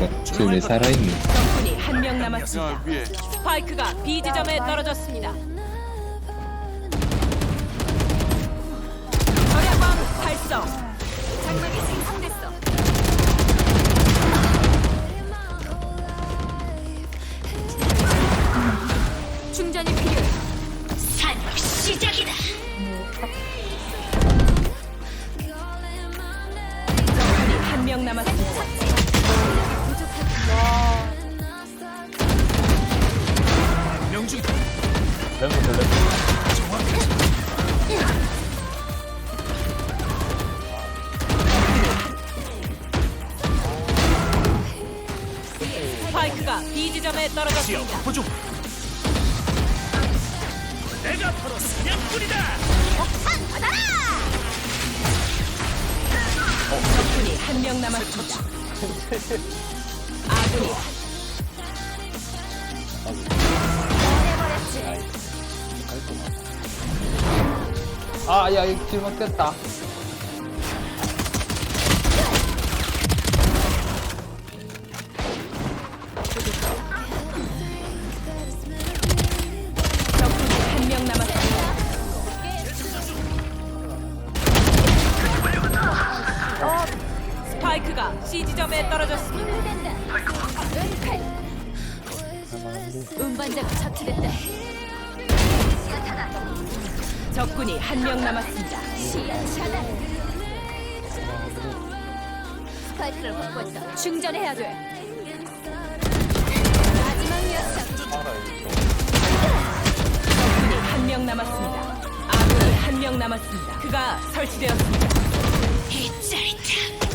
어, 쟤네 살아있네. 적군이 한 명 남았습니다. 스파이크가 B 지점에 떨어졌습니다. 시작이다. 한 명 남았습니다. 명중이다 스파이크가 B 지점에 지역 떨어졌습니다. 보중 내가 바로 사냥꾼이다 적군이 한 명 남았습니다. 아군이 아, 야, 이거 길 막혔다. C 지점에 떨어졌습니다. 운반자가 처치됐다. 적군이 한 명 남았습니다. 시야 차단. 스파이크를 확보했다. 충전해야 돼. 마지막 녀석. 적군이 한 명 남았습니다. 아군이 한 명 남았습니다. 그가 설치되었습니다. 이 짜릿함.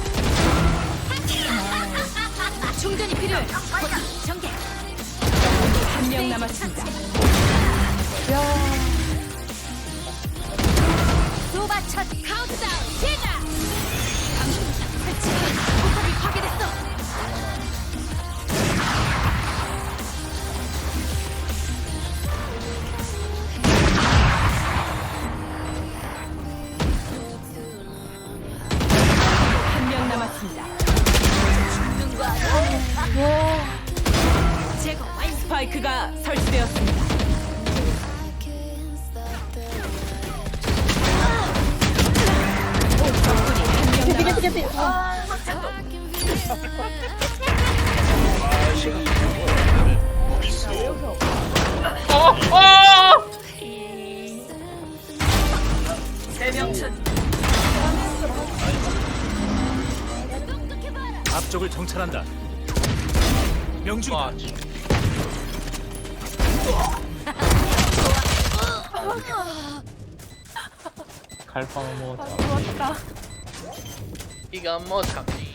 충전이 필요해. 버튼 전개. 한 명 남았습니다. 소바 첫 카운트다운 시 스파이크가 설치되었습니다. 적군이 한명 남았습니다. 앞쪽을 정찰한다 명중이다 갈빵 먹었다. 이건 뭐 참지